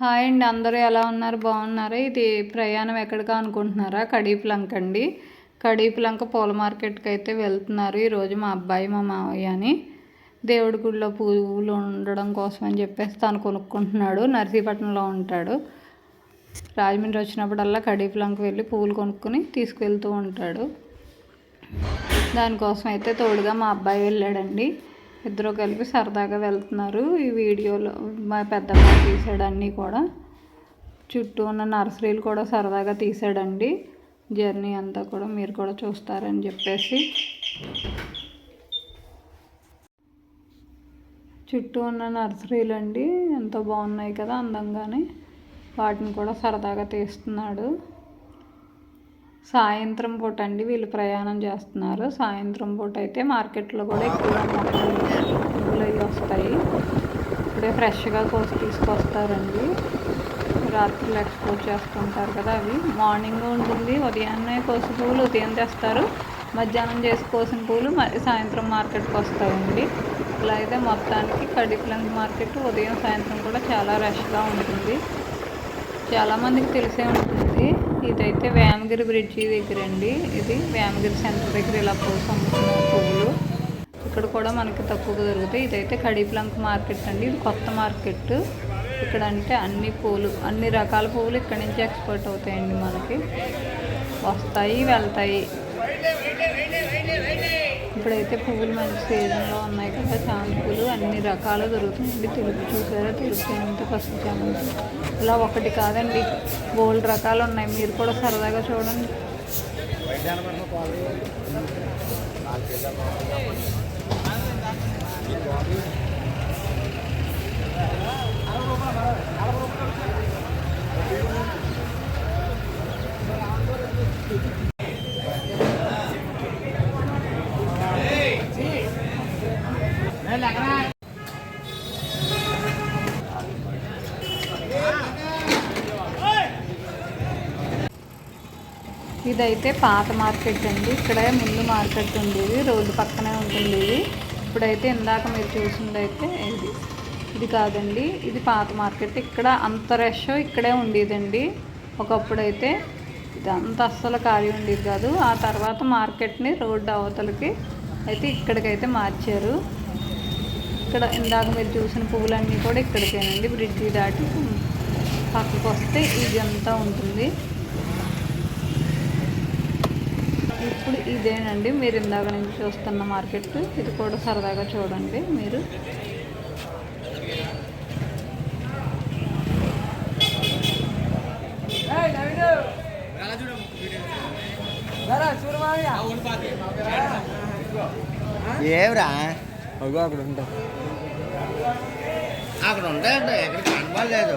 Hi అండి అందరూ ఎలా ఉన్నారు? బాగున్నారా? ఇది ప్రయాణం ఎక్కడికా అనుకుంటున్నారా? కడీపులంక అండి. కడీపులంక పూల మార్కెట్కి అయితే వెళ్తున్నారు ఈరోజు మా అబ్బాయి మా మావయ్య అని. దేవుడి గుడిలో పువ్వులు ఉండడం కోసం అని చెప్పేసి తను కొనుక్కుంటున్నాడు. నర్సీపట్నంలో ఉంటాడు. రాజమండ్రి వచ్చినప్పుడల్లా కడీపులంక వెళ్ళి పువ్వులు కొనుక్కొని తీసుకువెళ్తూ ఉంటాడు. దానికోసం అయితే తోడుగా మా అబ్బాయి వెళ్ళాడండి. ఇద్దరు కలిపి సరదాగా వెళ్తున్నారు ఈ వీడియోలో. మా పెద్దమ్మ తీసాడు అన్నీ కూడా. చుట్టూ ఉన్న నర్సరీలు కూడా సరదాగా తీసాడండి జర్నీ అంతా కూడా మీరు కూడా చూస్తారని చెప్పేసి. చుట్టూ ఉన్న నర్సరీలు అండి ఎంతో బాగున్నాయి కదా అందంగానే. వాటిని కూడా సరదాగా తీస్తున్నాడు. సాయంత్రం పూట అండి వీళ్ళు ప్రయాణం చేస్తున్నారు. సాయంత్రం పూట అయితే మార్కెట్లో కూడా ఎక్కువ మొక్కలు అవి వస్తాయి. ఇప్పుడే ఫ్రెష్గా కోసి తీసుకొస్తారండి. రాత్రులు ఎక్స్పోర్ట్ చేస్తుంటారు కదా అవి. మార్నింగ్ ఉంటుంది ఉదయాన్నే కోసి పూలు ఉదయం తెస్తారు. మధ్యాహ్నం చేసి కోసిన పూలు సాయంత్రం మార్కెట్కి వస్తాయండి. ఇలా అయితే మొత్తానికి కడిప్లంగ్ మార్కెట్ ఉదయం సాయంత్రం కూడా చాలా రష్గా ఉంటుంది. చాలామందికి తెలిసే ఉంటుంది. ఇదైతే వేమగిరి బ్రిడ్జి దగ్గర అండి ఇది వేమగిరి సెంటర్ దగ్గర ఇలా పూలు అమ్ముతున్నారు పువ్వులు. ఇక్కడ కూడా మనకి తక్కువగా దొరుకుతాయి. ఇదైతే కడీప్లంక్ మార్కెట్ అండి. ఇది కొత్త మార్కెట్. ఇక్కడ అంటే అన్ని పూలు అన్ని రకాల పువ్వులు ఇక్కడ నుంచి ఎక్స్పోర్ట్ అవుతాయండి మనకి. వస్తాయి వెళ్తాయి. ఇప్పుడైతే పువ్వులు మంచి సీజన్లో ఉన్నాయి కదా. ఎన్ని రకాలు దొరుకుతాయండి? తెలుపు చూసారా? తెలుపు ఎంత పసుపు చామంతి ఇలా ఒకటి కాదండి. బోల్డ్ రకాలు ఉన్నాయి. మీరు కూడా సరదాగా చూడండి. ఇదైతే పాత మార్కెట్ అండి. ఇక్కడ ముందు మార్కెట్ ఉండేది రోడ్డు పక్కనే ఉంటుంది ఇది ఇప్పుడైతే ఇందాక మీరు చూసిందైతే ఇది. ఇది కాదండి ఇది పాత మార్కెట్. ఇక్కడ అంత రష్ ఇక్కడే ఉండేదండి. ఒకప్పుడైతే ఇది అంత అస్సలు ఖాళీ ఉండేది కాదు. ఆ తర్వాత మార్కెట్ని రోడ్డు అవతలకి అయితే ఇక్కడికైతే మార్చారు. ఇక్కడ ఇందాక మీరు చూసిన పువ్వులన్నీ కూడా ఇక్కడికేనండి. బ్రిడ్జి దాటి పక్కకు వస్తే ఇది అంతా ఉంటుంది. ఇప్పుడు ఇదేనండి. మీరు ఇందాక నుంచి చూస్తున్న మార్కెట్. ఇది కూడా సరదాగా చూడండి మీరు. ఏవరా అగో అక్కడ ఉంటా. అక్కడ ఉంటాయంట ఎక్కడ కనబడలేదు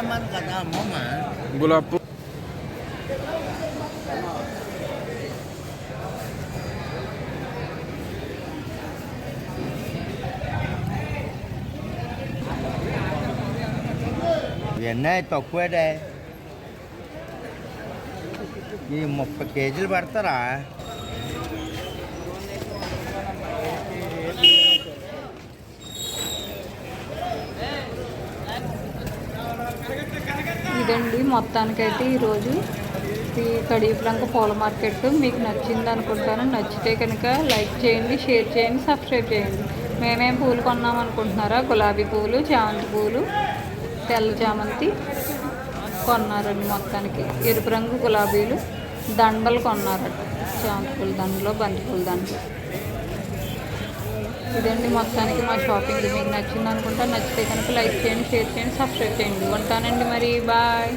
పువ్వులు తెమ్మను కదా అమ్మమ్మ గులాబ్ పువ్వు ఇవన్నీ తక్కువేటే ఈ ముప్పై కేజీలు పడతారా అండి. మొత్తానికైతే ఈరోజు ఈ కడియపులంక పూల మార్కెట్ మీకు నచ్చింది అనుకుంటాను నచ్చితే కనుక లైక్ చేయండి షేర్ చేయండి సబ్స్క్రైబ్ చేయండి. మేమేం పూలు కొన్నాం అనుకుంటున్నారా గులాబీ పూలు చామంతి పూలు తెల్ల చామంతి కొన్నారండి మొత్తానికి. ఎరుపు రంగు గులాబీలు దండలు కొన్నారట. చామంతి పూల దండలు బంతి పూల దండలు. ఇదండి మొత్తానికి మా షాపింగ్ మీకు నచ్చింది అనుకుంటా నచ్చితే కనుక లైక్ చేయండి షేర్ చేయండి సబ్స్క్రైబ్ చేయండి. ఉంటానండి మరి. బాయ్.